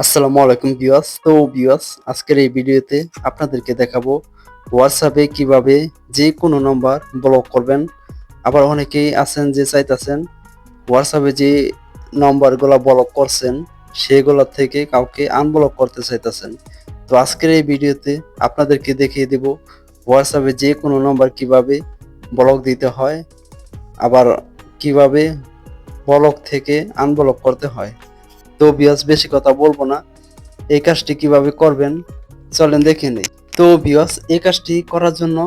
আসসালামু আলাইকুম ভিউয়ার্স। তো ভিউয়ার্স, আজকের এই ভিডিওতে আপনাদেরকে দেখাবো হোয়াটসঅ্যাপে কীভাবে যে কোনো নাম্বার ব্লক করবেন। আবার অনেকেই আছেন যে চাইতেছেন হোয়াটসঅ্যাপে যে নাম্বারগুলো ব্লক করছেন, সেগুলো থেকে কাউকে আনব্লক করতে চাইতেছেন। তো আজকের এই ভিডিওতে আপনাদেরকে দেখিয়ে দেব হোয়াটসঅ্যাপে যে কোনো নাম্বার কীভাবে ব্লক দিতে হয়, আবার কীভাবে ব্লক থেকে আনব্লক করতে হয়। তো বিয়াস বেশি কথা বলব না। এই কাজটি কীভাবে করবেন, চলেন দেখে নেই। তো বিয়াস এই কাজটি করার জন্য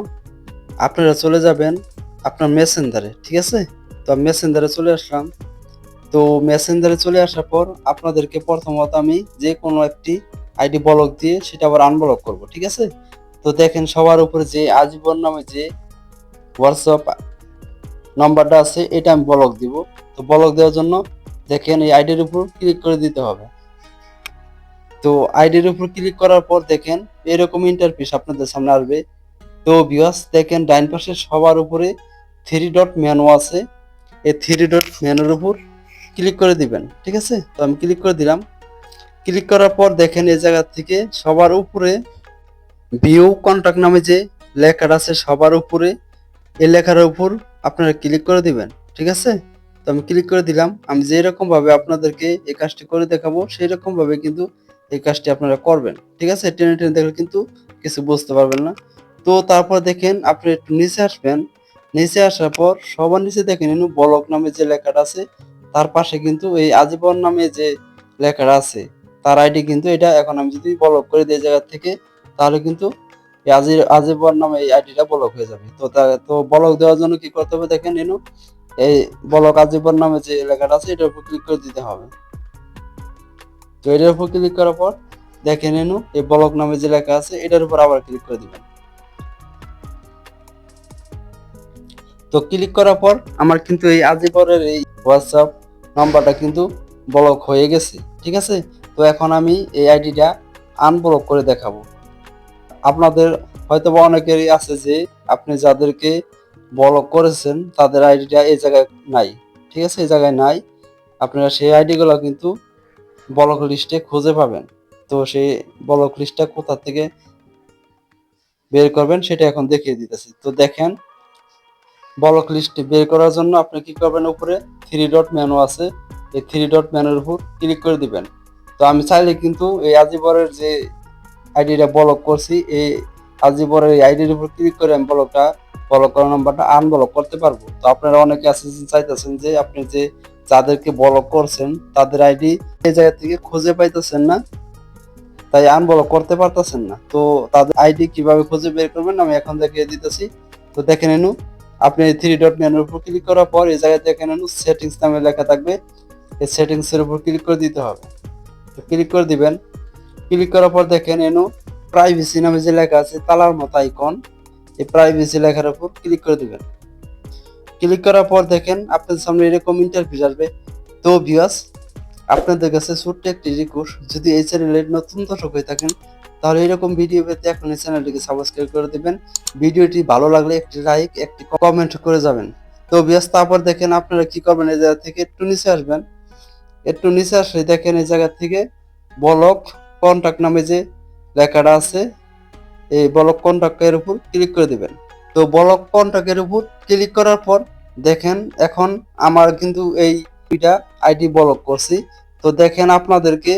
আপনারা চলে যাবেন আপনার মেসেঞ্জারে ঠিক আছে? তো মেসেঞ্জারে চলে আসলাম। তো মেসেঞ্জারে চলে আসার পর আপনাদেরকে প্রথমত আমি যে কোনো একটি আইডি ব্লক দিয়ে সেটা আবার আনব্লক করব, ঠিক আছে? তো দেখেন সবার উপরে যে আজীবন নামে যে হোয়াটসঅ্যাপ নাম্বারটা আছে, এটা আমি ব্লক দিব। তো ব্লক দেওয়ার জন্য দেখেন এই আইডির উপর ক্লিক করে দিতে হবে। তো আইডির উপর ক্লিক করার পর দেখেন এরকম ইন্টারফেস আপনাদের সামনে আসবে। তো ভিউয়ার্স দেখেন ডাইন পাশে সবার উপরে থ্রি ডট মেনু আছে। এই থ্রি ডট মেনুর উপর ক্লিক করে দিবেন, ঠিক আছে? তো আমি ক্লিক করে দিলাম। ক্লিক করার পর দেখেন এই জায়গা থেকে সবার উপরে ভিউ কন্ট্যাক্ট নামে যে লেখাটা আছে, সবার উপরে, এই লেখার উপর আপনারা ক্লিক করে দিবেন, ঠিক আছে? তো আমি ক্লিক করে দিলাম। আমি যে ভাবে আপনাদেরকে এই কাজটি করে দেখাবো সেই রকম ভাবে কিন্তু এই কাজটি আপনারা করবেন। ঠিক আছে? টেনে টেনে দেখলে কিন্তু কিছু বুঝতে পারবেন না। তো তারপর দেখেন, আপনি একটু নিচে আসবেন। নিচে আসার পর সবার নিচে দেখেন বলক নামে যে লেখাটা আছে, তার পাশে কিন্তু এই আজীবন নামে যে লেখাটা আছে, তার আইডি কিন্তু এটা। এখন আমি যদি বলক করে দিই জায়গা থেকে, তাহলে কিন্তু আজীবন নামে এই আইডিটা বলক হয়ে যাবে। তো তো বলক দেওয়ার জন্য কি করতে হবে? দেখেন এনু এই বলক আজীবন নামে যে এলাকাটা আছে, এটার উপর ক্লিক করে দিতে হবে। তো এটার উপর ক্লিক করার পর দেখে নেনু এই বলক নামে যে লেখা আছে, এটার উপর আবার ক্লিক করে দিবেন। তো ক্লিক করার পর আমার কিন্তু এই আজীবনের এই হোয়াটসঅ্যাপ নাম্বারটা কিন্তু ব্লক হয়ে গেছে, ঠিক আছে? তো এখন আমি এই আইডিটা আনব্লক করে দেখাবো। আপনাদের হয়তো বা অনেকেরই আছে যে আপনি যাদেরকে ব্লক করেছেন, তাদের আইডিটা এই জায়গায় নাই, ঠিক আছে? এই জায়গায় নাই। আপনারা সেই আইডিগুলো কিন্তু ব্লক লিস্টে খুঁজে পাবেন। তো সেই ব্লক লিস্টটা কোথা থেকে বের করবেন সেটা এখন দেখিয়ে দিতেছি। তো দেখেন ব্লক লিস্ট বের করার জন্য আপনি কি করবেন? উপরে থ্রি ডট মেনু আছে। এই থ্রি ডট মেনুর উপর ক্লিক করে দিবেন। তো আমি চাইলে কিন্তু এই আজিবরের যে আইডিটা ব্লক করছি, এই আজিবরের এই আইডির উপর ক্লিক করে আমি ব্লকটা ব্লক করার নাম্বারটা আনব্লক করতে পারব। তো আপনারা অনেকে যে চাইতেছেন যে আপনি যে যাদেরকে ব্লক করছেন, তাদের আইডি এই জায়গা থেকে খুঁজে পাইতেছেন না, তাই আনব্লক করতে পারতেছেন না। তো তাদের আইডি কীভাবে খুঁজে বের করবেন আমি এখন দেখিয়ে দিতেছি। তো দেখে নেনু, আপনি থ্রি ডট মেনুর উপর ক্লিক করার পর এই জায়গায় দেখে নেনু সেটিংস নামে লেখা থাকবে। এই সেটিংসের উপর ক্লিক করে দিতে হবে। তো ক্লিক করে দিবেন। ক্লিক করার পর দেখেন এনু প্রাইভেসি নামে যে লেখা আছে, তালার মতো আইকন এই প্রাইভেসি লেখার উপর ক্লিক করে দিবেন। ক্লিক করার পর দেখেন আপনাদের সামনে এরকম ইন্টারভিউ আসবে। তো ভিউয়ার্স আপনাদের কাছে ছোট্ট একটি রিকোয়েস্ট যদি এই চ্যানেলে নতুন দর্শক হয়ে থাকেন, তাহলে এরকম ভিডিও পেতে এখন এই চ্যানেলটিকে সাবস্ক্রাইব করে দিবেন। ভিডিওটি ভালো লাগলে একটি লাইক একটি কমেন্ট করে যাবেন। তো ভিউয়ার্স তারপর দেখেন আপনারা কি করবেন, এই জায়গা থেকে একটু নিচে আসবেন। একটু নিচে আসলে দেখেন এই জায়গা থেকে ব্লক কন্টাক্ট নামে যে লেখাটা আছে, এই ব্লক কন্টাক্টের উপর ক্লিক করে দিবেন। তো ব্লক কন্টাক্টের উপর ক্লিক করার পর দেখেন এখন আমার কিন্তু এই দুইটা আইডি ব্লক করছি। তো দেখেন আপনাদেরকে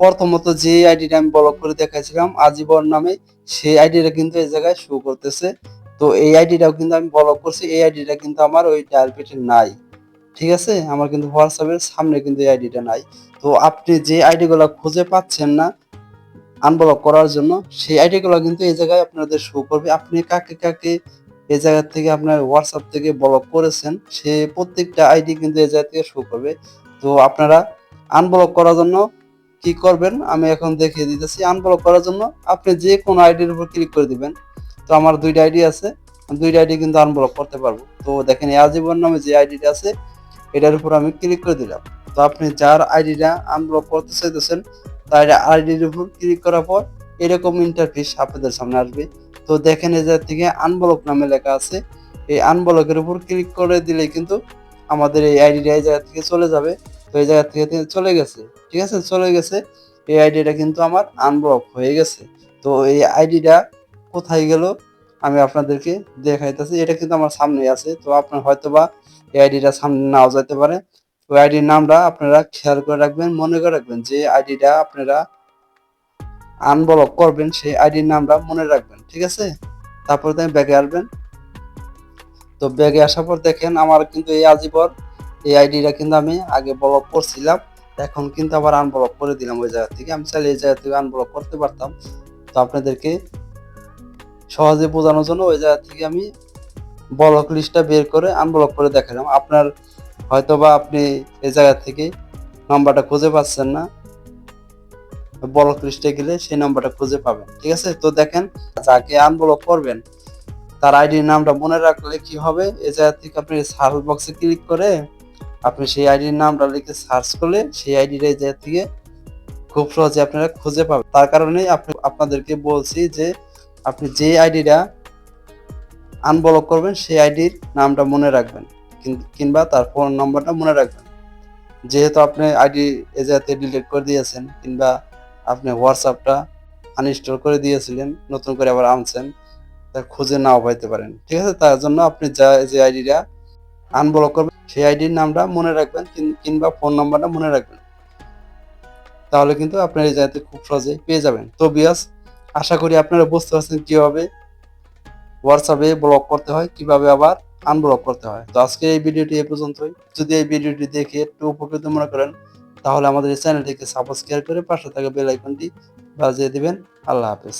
প্রথমত যে আইডিটা আমি ব্লক করে দেখাইছিলাম, আজীবন নামে সেই আইডিটা কিন্তু এই জায়গায় শো করতেছে। তো এই আইডিটাও কিন্তু আমি ব্লক করছি, এই আইডিটা কিন্তু আমার ওই ডায়াল পেটে নাই। ঠিক আছে? আমার কিন্তু হোয়াটসঅ্যাপের সামনে কিন্তু এই আইডিটা নাই। তো আপনি যে আইডিগুলো খুঁজে পাচ্ছেন না আনব্লক করার জন্য, সেই আইডিগুলো কিন্তু এই জায়গায় আপনাদের শো করবে। আপনি কাকে কাকে এই জায়গা থেকে আপনার হোয়াটসঅ্যাপ থেকে ব্লক করেছেন, সে প্রত্যেকটা আইডি কিন্তু এই জায়গা থেকে শো করবে। তো আপনারা আনব্লক করার জন্য কি করবেন? আমি এখন দেখিয়ে দিতেছি। আনব্লক করার জন্য আপনি যে কোনো আইডির উপর ক্লিক করে দিবেন। তো আমার দুইটা আইডি আছে। দুইটা আইডি কিন্তু আনব্লক করতে পারব। তো দেখেন আজীবন নামে যে আইডিটা আছে, এটার উপর আমি ক্লিক করে দিলাম। তো আপনি যার আইডিটা আনব্লক করতে চাইতেছেন তার আইডির উপর ক্লিক করার পর এরকম ইন্টারফেস আপনাদের সামনে আসবে। তো দেখেন জায়গা থেকে আনব্লক নামে লেখা আছে। এই আনব্লকের উপর ক্লিক করে দিলে কিন্তু আমাদের এই আইডিটা এই জায়গা থেকে চলে যাবে। তো এই জায়গা থেকে চলে গেছে। ঠিক আছে? চলে গেছে। এই আইডিটা কিন্তু আমার আনব্লক হয়ে গেছে। তো এই আইডিটা কোথায় গেল? আমি আপনাদেরকে দেখাইতেছি। এটা কিন্তু আমার সামনে আছে। তো আপনার হয়তোবা এই আইডিটা সামনে নাও যেতে পারে। ওই আইডির নামটা আপনারা খেয়াল করে রাখবেন, মনে করে রাখবেন যে আইডিটা আপনারা আনব্লক করবেন, সেই আইডির নামটা মনে রাখবেন, ঠিক আছে? তারপরে তুমি ব্যাগে আসবেন। তো ব্যাগে আসার পর দেখেন আমার কিন্তু এই আজিবর এই আইডিটা কিন্তু আমি আগে ব্লক করছিলাম, এখন কিন্তু আবার আনব্লক করে দিলাম ওই জায়গা থেকে। আমি চাইলে এই জায়গা থেকে আনব্লক করতে পারতাম। তো আপনাদেরকে সহজে বোঝানোর জন্য ওই জায়গা থেকে আমি ব্লক লিস্টটা বের করে আনব্লক করে দেখালাম। আপনার হয়তোবা আপনি এই জায়গা থেকে নম্বরটা খুঁজে পাচ্ছেন না। ব্লক লিস্টে গেলে সেই নাম্বারটা খুঁজে পাবেন, ঠিক আছে? তো দেখেন, যাকে আনব্লক করবেন, তার আইডির নামটা মনে রাখলে কি হবে? এই জায়গা থেকে আপনি সার্চ বক্সে ক্লিক করে আপনি সেই আইডির নামটা লিখে সার্চ করলে সেই আইডির এই জায়গা থেকে খুব সহজে আপনারা খুঁজে পাবেন। তার কারণেই আপনি, আপনাদেরকে বলছি যে আপনি যে আইডিটা আনব্লক করবেন, সেই আইডির নামটা মনে রাখবেন। কিংবা তার ফোন নম্বরটা মনে রাখবেন। যেহেতু আপনি আইডি এ জায়গাতে ডিলিট করে দিয়েছেন, কিংবা আপনি হোয়াটসঅ্যাপটা আনইনস্টল করে দিয়েছিলেন, নতুন করে আবার আনছেন, তা খুঁজে নাও পাইতে পারেন। ঠিক আছে? তার জন্য আপনি যা যে আইডিটা আনব্লক করবেন, সেই আইডির নামটা মনে রাখবেন কিংবা ফোন নাম্বারটা মনে রাখবেন। তাহলে কিন্তু আপনার এই জায়গাতে খুব সহজেই পেয়ে যাবেন। তো বিয়াস, আশা করি আপনারা বুঝতে পারছেন কীভাবে হোয়াটসঅ্যাপে ব্লক করতে হয়, কীভাবে আবার আনব্লক করতে হয়। তো আজকে এই ভিডিওটি এ পর্যন্তই। যদি এই ভিডিওটি দেখে একটু উপকৃত মনে করেন, তাহলে আমাদের এই চ্যানেলটিকে সাবস্ক্রাইব করে পাশে থাকা বেল আইকনটি বাজিয়ে দিবেন। আল্লাহ হাফেজ।